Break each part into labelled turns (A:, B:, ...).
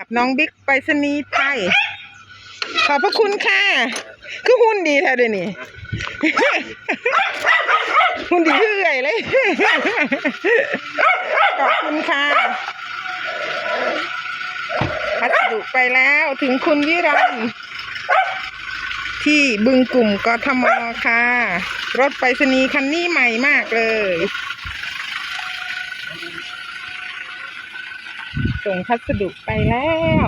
A: กับน้องบิ๊กไปรษณีย์ไทย ขอบพระคุณค่ะ คือหุ่นดีแท้เดี๋ยวนี้ หุ่นดีคือไงเลย ขอบคุณค่ะพัสดุไปแล้วถึงคุณวิรันที่บึงกลุ่มกทมค่ะ รถไปรษณีย์คันนี้ใหม่มากเลย ส่งพัสดุไปแล้ว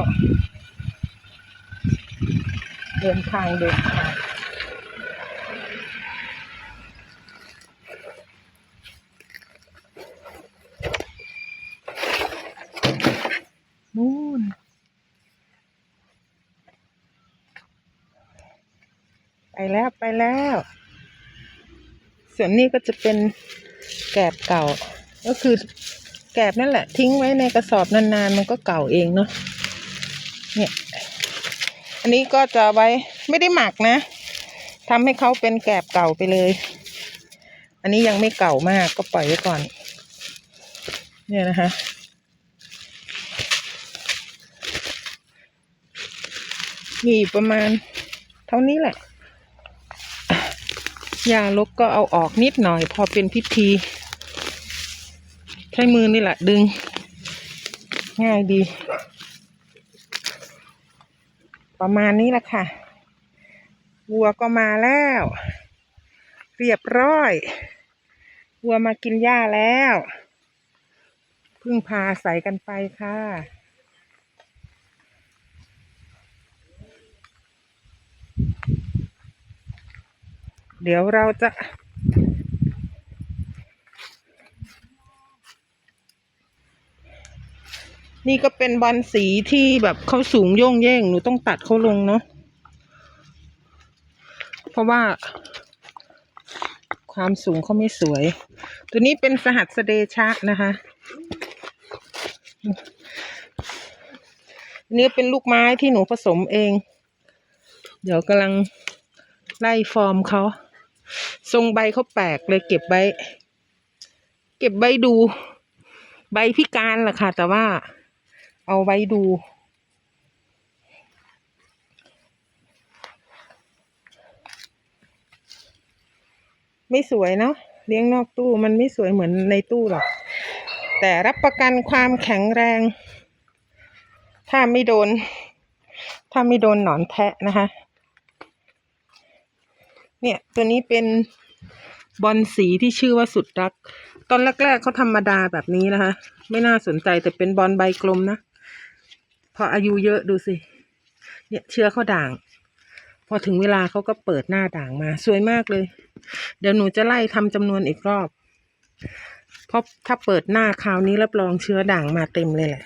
A: เดินทางเดินทางนู่นไปแล้วไปแล้ว ส่วนนี้ก็จะเป็นแกบเก่า ก็คือ แกบนั่นแหละ ทิ้งไว้ในกระสอบนานๆ มันก็เก่าเองเนาะเนี่ย อันนี้ก็จะไว้ไม่ได้หมักนะทำให้เขาเป็นแกบเก่าไปเลย อันนี้ยังไม่เก่ามากก็ปล่อยไว้ก่อน เนี่ยนะคะมีประมาณเท่านี้แหละยาลกก็เอาออกนิดหน่อยพอเป็นพิธี ใช้มือนี่แหละ ดึง ง่ายดี ประมาณนี้แหละค่ะ วัวก็มาแล้ว เรียบร้อย วัวมากินหญ้าแล้วพึ่งพาใส่กันไปค่ะ เดี๋ยวเราจะ นี่ก็เป็นบอลสีที่แบบเขาสูงโย่งแย่งหนูต้องตัดเขาลงเนาะเพราะว่า ความสูงเขาไม่สวย ตัวนี้เป็นสหัสเดชะนะคะอันนี้เป็นลูกไม้ที่หนูผสมเอง เดี๋ยวกำลังไล่ฟอร์มเขาทรงใบเขาแปลกเลยเก็บใบ เก็บใบดู ใบพิการแหละค่ะ แต่ว่า เอาไว้ดู ไม่สวยเนาะเลี้ยงนอกตู้มันไม่สวยเหมือนในตู้หรอก แต่รับประกันความแข็งแรง ถ้าไม่โดน ถ้าไม่โดนหนอนแทะนะคะ เนี่ยตัวนี้เป็นบอลสีที่ชื่อว่าสุดรัก ตอนแรกๆเขาธรรมดาแบบนี้นะคะ ไม่น่าสนใจแต่เป็นบอลใบกลมนะ ออายุเยอะดูสิ เนี่ยเชื้อเขาด่าง พอถึงเวลาเขาก็เปิดหน้าด่างมา สวยมากเลย เดี๋ยวหนูจะไล่ทำจำนวนอีกรอบ เพราะถ้าเปิดหน้าคราวนี้รับรองเชื้อด่างมาเต็มเลยแหละ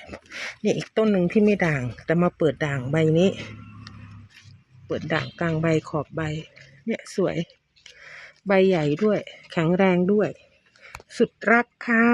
A: เนี่ยอีกต้นหนึ่งที่ไม่ด่าง แต่มาเปิดด่างใบนี้ เปิดด่างกลางใบขอบใบ เนี่ยสวย ใบใหญ่ด้วย แข็งแรงด้วย สุดรักค่ะ